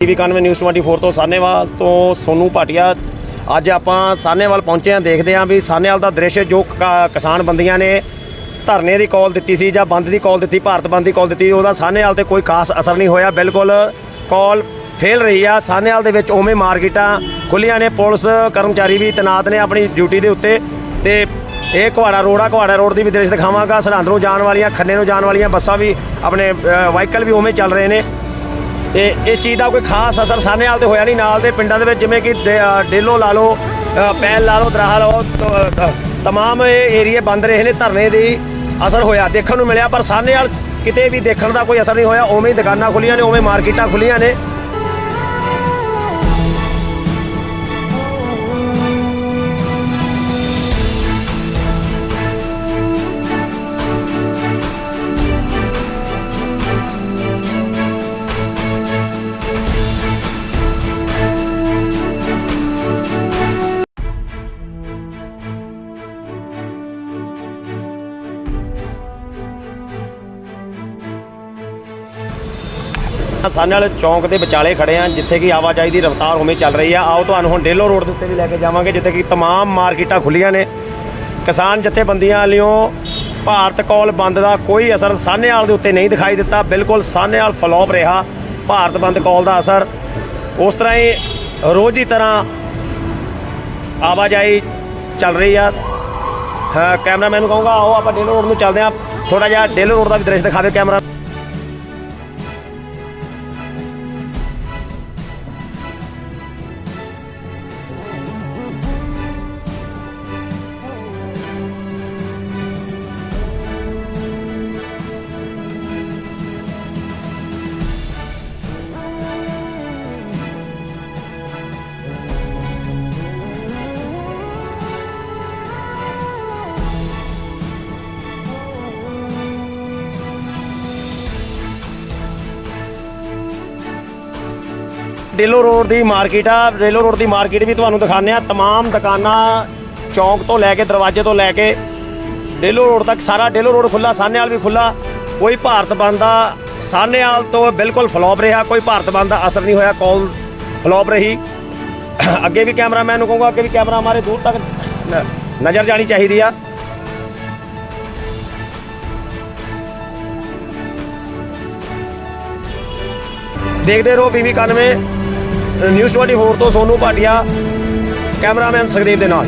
TV 91 news 24 ਤੋਂ ਸਾਨੇਵਾਲ ਤੋਂ ਸੋਨੂ ਭਾਟੀਆ। ਅੱਜ ਆਪਾਂ ਸਾਨੇਵਾਲ ਪਹੁੰਚੇ ਹਾਂ, ਦੇਖਦੇ ਹਾਂ ਵੀ ਸਾਨੇਵਾਲ ਦਾ ਦ੍ਰਿਸ਼ ਜੋ ਕ- ਕਿਸਾਨ ਬੰਦੀਆਂ ਨੇ ਧਰਨੇ ਦੀ ਕਾਲ ਦਿੱਤੀ ਸੀ ਜਾਂ ਬੰਦ ਦੀ ਕਾਲ ਦਿੱਤੀ, ਭਾਰਤ ਬੰਦ ਦੀ ਕਾਲ ਦਿੱਤੀ, ਉਹਦਾ ਸਾਨੇਵਾਲ ਤੇ ਕੋਈ ਖਾਸ ਅਸਰ ਨਹੀਂ ਹੋਇਆ। ਬਿਲਕੁਲ ਕਾਲ ਫੇਲ ਰਹੀ ਆ। ਸਾਨੇਵਾਲ ਦੇ ਵਿੱਚ ਉਵੇਂ ਮਾਰਕੀਟਾਂ ਖੁੱਲੀਆਂ ਨੇ, ਪੁਲਿਸ ਕਰਮਚਾਰੀ ਵੀ ਤੈਨਾਤ ਨੇ ਆਪਣੀ ਡਿਊਟੀ ਦੇ ਉੱਤੇ। ਤੇ ਇਹ ਕੁਹਾੜਾ ਰੋਡ ਆ ਕੁਹਾੜਾ ਰੋਡ ਦੀ ਵੀ ਦ੍ਰਿਸ਼ ਦਿਖਾਵਾਂਗਾ। ਸਰਹੰਦ ਨੂੰ ਜਾਣ ਵਾਲੀਆਂ, ਖੰਨੇ ਨੂੰ ਜਾਣ ਵਾਲੀਆਂ ਬੱਸਾਂ ਵੀ ਆਪਣੇ ਵਾਹੀਕਲ ਵੀ ਉਵੇਂ ਚੱਲ ਰਹੇ ਨੇ। ਤੇ ਇਸ ਚੀਜ਼ ਦਾ ਕੋਈ ਖਾਸ ਅਸਰ ਸਾਨੇ ਵਾਲ ਤੇ ਹੋਇਆ ਨਹੀਂ। ਨਾਲ ਦੇ ਪਿੰਡਾਂ ਦੇ ਵਿੱਚ ਜਿਵੇਂ ਕਿ ਡੇ- ਅ, ਡੇਲੋ ਲਾ ਲਓ ਪੈਲ ਲਾ ਲਓ ਦਰਾਹਾ ਲਾ ਲਓ ਤਮਾਮ ਇਹ ਏਰੀਏ ਬੰਦ ਰਹੇ ਨੇ ਧਰਨੇ ਦੀ ਅਸਰ ਹੋਇਆ ਦੇਖਣ ਨੂੰ ਮਿਲਿਆ ਪਰ ਸਾਨੇ ਵਾਲ ਕਿਤੇ ਵੀ ਦੇਖਣ ਦਾ ਕੋਈ ਅਸਰ ਨਹੀਂ ਹੋਇਆ। ਉਵੇਂ ਹੀ ਦੁਕਾਨਾਂ ਖੁੱਲੀਆਂ ਨੇ ਉਵੇਂ ਮਾਰਕੀਟਾਂ ਖੁੱਲੀਆਂ ਨੇ। ਸਾਨੇਵਾਲ ਚੌਂਕ ਦੇ ਵਿਚਾਲੇ ਖੜੇ ਆ ਜਿੱਥੇ ਕਿ ਆਵਾਜਾਈ ਦੀ ਰਫ਼ਤਾਰ ਉਵੇਂ ਚੱਲ ਰਹੀ ਆ। ਆਓ ਤੁਹਾਨੂੰ ਹੁਣ ਡੇਲੋ ਰੋਡ ਦੇ ਉੱਤੇ ਵੀ ਲੈ ਕੇ ਜਾਵਾਂਗੇ, ਜਿੱਥੇ ਕਿ ਤਮਾਮ ਮਾਰਕੀਟਾਂ ਖੁੱਲੀਆਂ ਨੇ। ਕਿਸਾਨ ਜਥੇਬੰਦੀਆਂ ਵਾਲਿਓ ਭਾਰਤ ਕੋਲ ਬੰਦ ਦਾ ਕੋਈ ਅਸਰ ਸਾਨੇਵਾਲ ਦੇ ਉੱਤੇ ਨਹੀਂ ਦਿਖਾਈ ਦਿੱਤਾ। ਬਿਲਕੁਲ ਸਾਨੇਵਾਲ ਫਲੋਪ ਰਿਹਾ, ਭਾਰਤ ਬੰਦ ਕੋਲ ਦਾ ਅਸਰ। ਉਸ ਤਰ੍ਹਾਂ ਹੀ ਰੋਜ਼ ਦੀ ਤਰ੍ਹਾਂ ਆਵਾਜਾਈ ਚੱਲ ਰਹੀ ਆ। ਹਾਂ, ਕੈਮਰਾਮੈਨ ਨੂੰ ਕਹੂੰਗਾ, ਆਓ ਆਪਾਂ ਡੇਲੋ ਰੋਡ ਨੂੰ ਚੱਲਦੇ ਆ ਥੋੜਾ ਜਿਹਾ ਡੇਲੋ ਰੋਡ ਦਾ ਵੀ ਦ੍ਰਿਸ਼ ਦਿਖਾਵੇ ਕੈਮਰਾ। ਡੇਲੋ ਰੋਡ ਦੀ ਮਾਰਕੀਟ ਆ। ਡੇਲੋ ਰੋਡ ਦੀ ਮਾਰਕੀਟ ਵੀ ਤੁਹਾਨੂੰ ਦਿਖਾਣੇ ਆ। तमाम ਦੁਕਾਨਾਂ ਚੌਂਕ ਤੋਂ ਲੈ ਕੇ ਦਰਵਾਜ਼ੇ ਤੋਂ ਲੈ ਕੇ ਡੇਲੋ ਰੋਡ ਤੱਕ ਸਾਰਾ ਡੇਲੋ ਰੋਡ ਖੁੱਲਾ ਸਾਹਨੇਵਾਲ ਵੀ ਖੁੱਲਾ ਕੋਈ ਭਾਰਤ ਬੰਦ ਦਾ ਸਾਹਨੇਵਾਲ ਤੋਂ ਬਿਲਕੁਲ ਫਲੋਪ ਰਿਹਾ। ਕੋਈ ਭਾਰਤ ਬੰਦ ਦਾ ਅਸਰ ਨਹੀਂ ਹੋਇਆ, ਕਾਲ ਫਲੋਪ ਰਹੀ। ਅੱਗੇ ਵੀ ਕੈਮਰਾਮੈਨ ਨੂੰ ਕਹੂੰਗਾ, ਅੱਗੇ ਵੀ ਕੈਮਰਾ ਮਾਰੇ, ਦੂਰ ਤੱਕ ਨਜ਼ਰ ਜਾਣੀ ਚਾਹੀਦੀ ਆ। ਦੇਖਦੇ ਰਹੋ ਪੀਵੀ 91 ਨਿਊਜ਼ 24 ਤੋਂ ਸੋਨੂ ਭਾਟੀਆ ਕੈਮਰਾਮੈਨ ਸੁਖਦੇਵ ਦੇ ਨਾਲ।